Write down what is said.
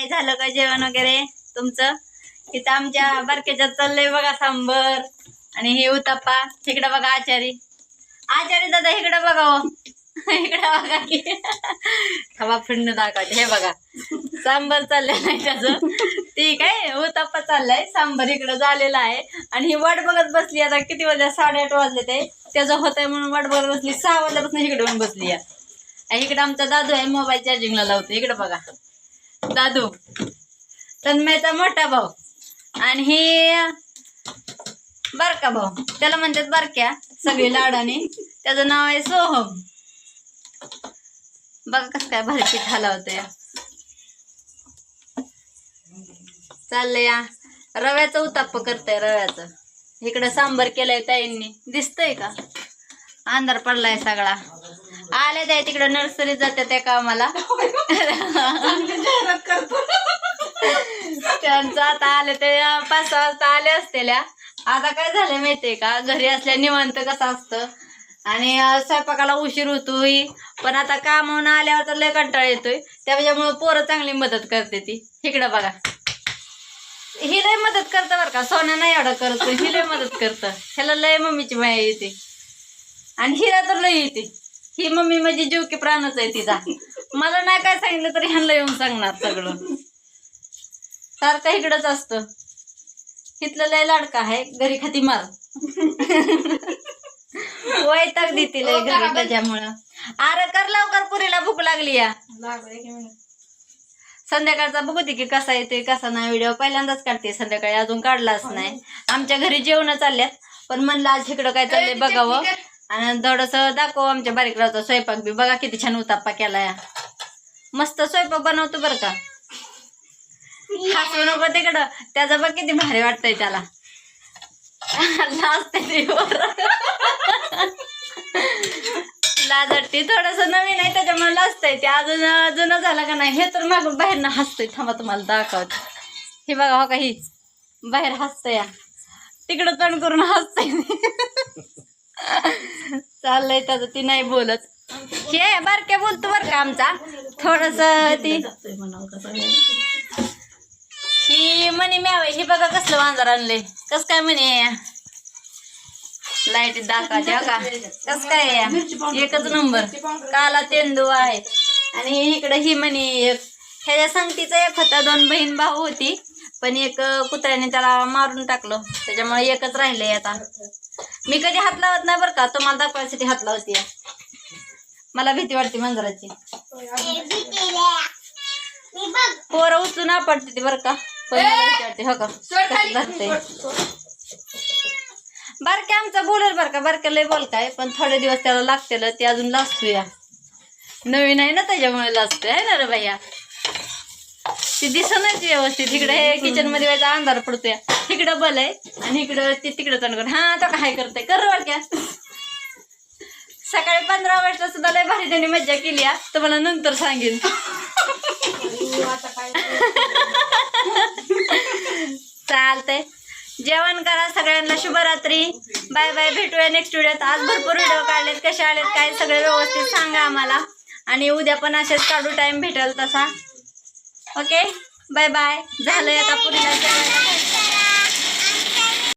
काय झालं का जेवण वगैरे तुमचं? इथं आमच्या बारक्याच्यात चाललंय बघा सांबर आणि हे उताप्पा इकडं बघा आचारी. आचारी दादा इकडं बघा हो. इकडं बघा की. खवा फिरणं दाखवते. हे बघा. सांबर चाललंय नाही त्याचं ठीक आहे. उताप्पा चाललाय. सांबर इकडं झालेला आहे. आणि ही वाट बघत बसली आता. किती वाजले? साडेआठ वाजले ते. त्याचं होतंय म्हणून वाट बघत बसली. सहा वाजल्यापासून इकडे येऊन बसली आहे. इकडं आमचा दादू आहे. मोबाईल चार्जिंगला लावतो इकडं बघा. दादू. तन्मयचा मोठा भाऊ. आणि हे बारका भाऊ. त्याला म्हणतात बारक्या सगळी लाडाने. त्याचं नाव आहे सोहम. बघा कसं काय भाजी पीठ हलावतं या चाललंय या. रव्याचं उताप करतंय रव्याचं. इकडं सांबर केलंय ताईंनी. दिसतंय का? अंधार पडलाय सगळा. आले त्या तिकडं नर्सरीत जाते त्या कामाला. त्यांचं आता आले ते पाच सहा वाजता आले असतेल्या. आता काय झालं माहितीये का? घरी असल्या निवांत कसं असतं? आणि स्वयंपाकाला उशीर होतोय. पण आता कामावून आल्यावर तर लय कंटाळा येतोय. त्याच्यामुळे पोरं चांगली मदत करते ती. इकडं बघा. ही लय मदत करतं बरं का? सोन्या नाही एवढं करत. ही लय मदत करतं. ह्याला लय मम्मीची माया येते. आणि हिरा तर लय येते. ही मम्मी म्हणजे जीव की प्राणच आहे तिचा. मला नाही काय सांगितलं तरी ह्यांना येऊन सांगणार सगळं. सारखं इकडंच असतं. इथलं लय लाडका आहे. घरी खाती मार. वैताग देतील घरी त्याच्यामुळं. अरे कर लवकर पुरीला भूक लागली या. संध्याकाळचा बघू दे की कसा येते कसा नाही. व्हिडिओ पहिल्यांदाच काढते संध्याकाळी. अजून काढलाच नाही. आमच्या घरी जेवण चालल्यात. पण म्हणलं आज इकडं काय चाललंय बघावं. आणि थोडस दाखव आमच्या बारीक राहतो स्वयंपाक बी. बघा किती छान उताप्पा केलाय. मस्त स्वयंपाक बनवतो बरं का. हसू नको तिकडं. त्याचं बघ किती भारी वाटतंय त्याला. लाजते ते थोडस नवीन आहे त्याच्यामुळे लाजतंय ते. अजून जुनं झालं का नाही हे तर मागून बाहेरनं हसतंय. थांबा तुम्हाला दाखवत. हे बघा हो का ही. बाहेर हसतंय. या तिकडं तण करून हसतंय. चाललंय त्याचं ती नाही बोलत. हे बारक्या बोलतो बर का आमचा. थोडस ती ही म्हणे म्याव ही बघा कसलं वांजर आणले कस काय म्हणे? लाइट दाखवायचे हो का? कस काय आहे? या? एकच नंबर. काला तेंदू आहे. आणि इकडे ही म्हणे एक ह्याच्या संगतीचा एक होता दोन बहीण भाऊ होती. पण एक कुत्र्याने त्याला मारून टाकलं. त्याच्यामुळे एकच राहिलंय आता. मी कधी हात लावत नाही बरं का. तुम्हाला दाखवायसाठी हात लावते मला भीती वाटते मंजराची. पोरं उचलून आपटते ती बरं का. पण मला भीती वाटते हो का? बारक्या आमचा बोलर बरं का. बारक्या लय बोल काय पण थोडे दिवस त्याला लागतेल. ते अजून लाजतो या नवीन आहे ना त्याच्यामुळे लाजतोय. आहे ना रे भैया? ती दिसणच व्यवस्थित. इकडे हे किचनमध्ये व्हायचा अंधार पडतोय. तिकडं बल आहे आणि इकडं ते तिकडं तोंड कर हा तो काय करते कर बारक्या सकाळी पंधरा ऑगस्टला सुद्धा लय भारी त्यांनी मज्जा केली हा. तुम्हाला नंतर सांगेन चालतंय. जेवण करा सगळ्यांना शुभरात्री. बाय बाय भेटूया नेक्स्ट व्हिडिओत आज भरपूर व्हिडिओ काढलेत कसे आलेत काय सगळे व्यवस्थित सांगा आम्हाला. आणि उद्या पण असेच काढू टाइम भेटेल तसा. ओके? Bye bye. झालंय आता पुरीला